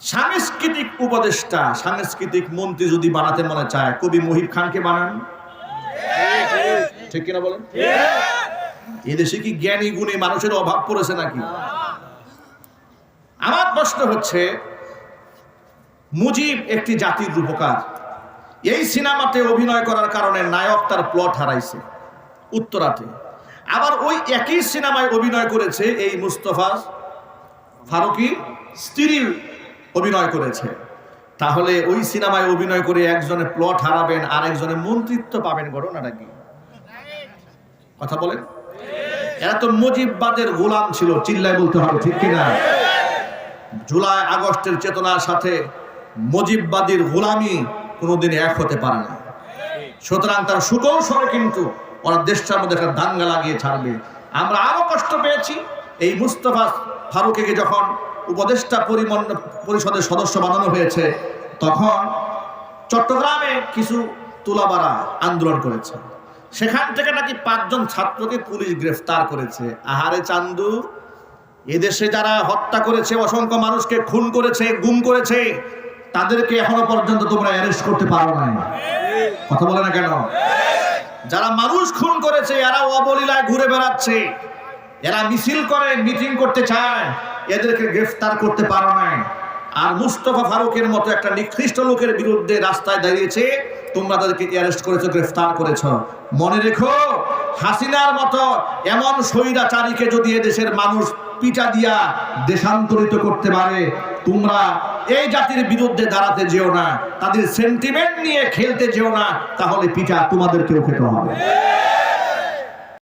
সাংস্কৃতিক উপদেষ্টা, সাংস্কৃতিক মন্ত্রী যদি বানাতে মনে চায়, কবি মহিব খানকে বানান। ঠিক কিনা বলেন? এদেশে কি জ্ঞানী গুণী মানুষের অভাব পড়েছে নাকি? আমার প্রশ্ন হচ্ছে, মুজিব একটি জাতির রূপকার। এই সিনেমাতে অভিনয় করার কারণে নায়ক তার প্লট হারাইছে, উত্তরাতে। আবার ওই একই সিনেমায় অভিনয় করেছে এই মুস্তফা ফারুকি স্ত্রী অভিনয় করেছে। তাহলে ওই সিনেমায় অভিনয় করে একজনে প্লট হারাবেন আর একজনে মন্ত্রিত্ব পাবেন ঘটনাটা কি কথা বলেন। এরা তো মুজিববাদের গোলাম ছিল, চিল্লায় বলতে হবে, ঠিক কিনা? জুলাই আগস্টের চেতনার সাথে মুজিববাদীর গোলামি কোনোদিন এক হতে পারে না। সুতরাং তার সুকৌশলে কিন্তু ওরা দেশটার মধ্যে একটা দাঙ্গা লাগিয়ে ছাড়বে। আমরা আরও কষ্ট পেয়েছি। এই মুস্তফা ফারুকে যখন উপদেষ্টা পরিমণ্ড- পরিষদের সদস্য বানানো হয়েছে, তখন চট্টগ্রামে কিছু তুলাবাড়া আন্দোলন করেছে। সেখান থেকে নাকি পাঁচজন ছাত্রকে পুলিশ গ্রেফতার করেছে। আহারে চান্দু, এদেশে যারা হত্যা করেছে, অসংখ্য মানুষকে খুন করেছে, গুম করেছে, তাদেরকে এখনও পর্যন্ত তোমরা অ্যারেস্ট করতে পারো নাই। কথা বলে না কেন? যারা মানুষ খুন করেছে এরা অবলীলায় ঘুরে বেড়াচ্ছে। এরা মিছিল করে, মিটিং করতে চায়, এদেরকে গ্রেফতার করতে পারো নাই। আর মুস্তফা ফারুকের মতো একটা নিকৃষ্ট লোকের বিরুদ্ধে রাস্তায় দাঁড়িয়েছে, তোমরা তাদেরকে অ্যারেস্ট করেছ, গ্রেফতার করেছ? মনে রেখো, হাসিনার মতো এমন স্বৈরাচারীকে যদি এদেশের মানুষ পিটা দিয়া দেশান্তরিত করতে পারে, তোমরা এই জাতির বিরুদ্ধে দাঁড়াতে যেও না, তাদের সেন্টিমেন্ট নিয়ে খেলতে যেও না, তাহলে পিঠা তোমাদেরকেও খেতে হবে।